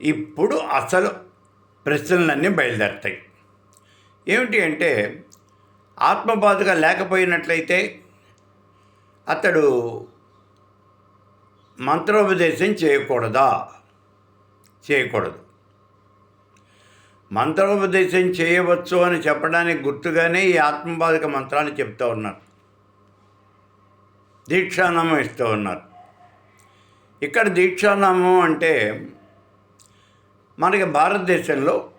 ఇప్పుడు అసలు ప్రశ్నలన్నీ బయలుదేరుతాయి. ఏమిటి అంటే ఆత్మబాధగా లేకపోయినట్లయితే అతడు మంత్రోపదేశం చేయకూడదా? చేయకూడదు. మంత్రోపదేశం చేయవచ్చు అని చెప్పడానికి గుర్తుగానే ఈ ఆత్మబాధక మంత్రాన్ని చెప్తూ ఉన్నారు. దీక్షానామం ఇస్తూ ఉన్నారు. ఇక్కడ దీక్షానామం అంటే మనకి భారతదేశంలో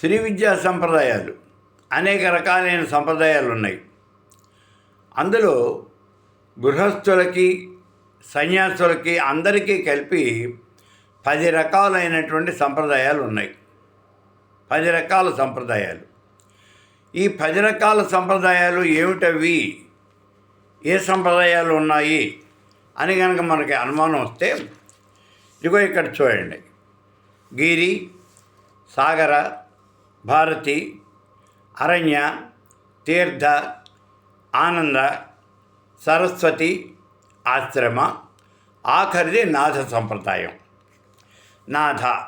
శ్రీ విద్యా సంప్రదాయాలు అనేక రకాలైన సంప్రదాయాలు ఉన్నాయి. అందులో గృహస్థులకి సన్యాసులకి అందరికీ కలిపి పది రకాలైనటువంటి సంప్రదాయాలు ఉన్నాయి. పది రకాల సంప్రదాయాలు. ఈ పది రకాల సంప్రదాయాలు ఏమిటవి? ఏ సంప్రదాయాలు ఉన్నాయి? అని కనుక మనకి అనుమానం వస్తే ఇదిగో ఇక్కడ చూడండి. గిరి సాగర భారతి అరణ్య తీర్థ ఆనంద సరస్వతి ఆశ్రమ. ఆఖరిది నాథ సంప్రదాయం. నాథ.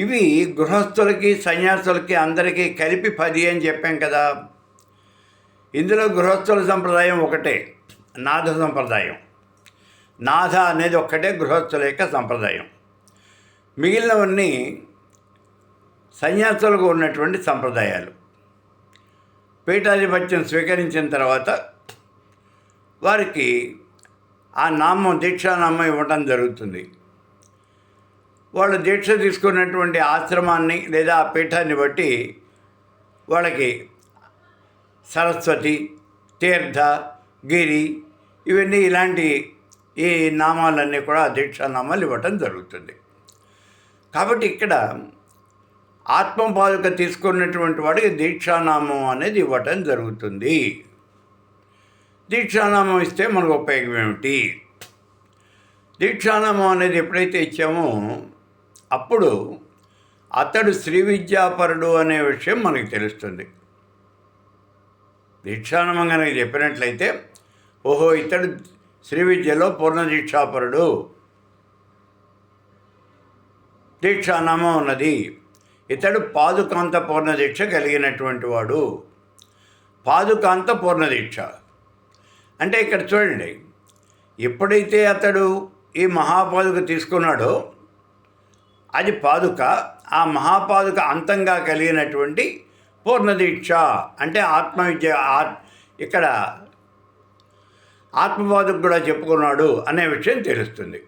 ఇవి గృహస్థులకి సన్యాసులకి అందరికీ కలిపి పది అని చెప్పాం కదా. ఇందులో గృహస్థుల సంప్రదాయం ఒకటే నాథ సంప్రదాయం. నాథ అనేది ఒక్కటే గృహస్థుల యొక్క సంప్రదాయం. మిగిలినవన్నీ సన్యాసులకు ఉన్నటువంటి సంప్రదాయాలు. పీఠాధిపత్యం స్వీకరించిన తర్వాత వారికి ఆ నామం దీక్షానామం ఇవ్వటం జరుగుతుంది. వాళ్ళు దీక్ష తీసుకున్నటువంటి ఆశ్రమాన్ని లేదా ఆ పీఠాన్ని బట్టి వాళ్ళకి సరస్వతి తీర్థ గిరి ఇవన్నీ ఇలాంటి ఈ నామాలన్నీ కూడా దీక్షానామాలు ఇవ్వటం జరుగుతుంది. కాబట్టి ఇక్కడ ఆత్మపాదుక తీసుకున్నటువంటి వాడికి దీక్షానామం అనేది ఇవ్వటం జరుగుతుంది. దీక్షానామం ఇస్తే మనకు ఉపయోగం ఏమిటి? దీక్షానామం అనేది ఎప్పుడైతే ఇచ్చామో అప్పుడు అతడు శ్రీ విద్యాపరుడు అనే విషయం మనకు తెలుస్తుంది. దీక్షానామం కనుక చెప్పినట్లయితే ఓహో ఇతడు శ్రీ విద్యలో పూర్ణ దీక్షాపరుడు దీక్షానామం ఉన్నది. ఇతడు పాదుకాంత పూర్ణ దీక్ష కలిగినటువంటి వాడు. పాదుకాంత పూర్ణ దీక్ష. అంటే ఇక్కడ చూడండి ఎప్పుడైతే అతడు ఈ మహాపాదుక తీసుకున్నాడో అది పాదుక ఆ మహాపాదుక అంతంగా కలిగినటువంటి పూర్ణదీక్ష అంటే ఆత్మవిద్య ఇక్కడ ఆత్మపాదుకు కూడా చెప్పుకున్నాడు అనే విషయం తెలుస్తుంది.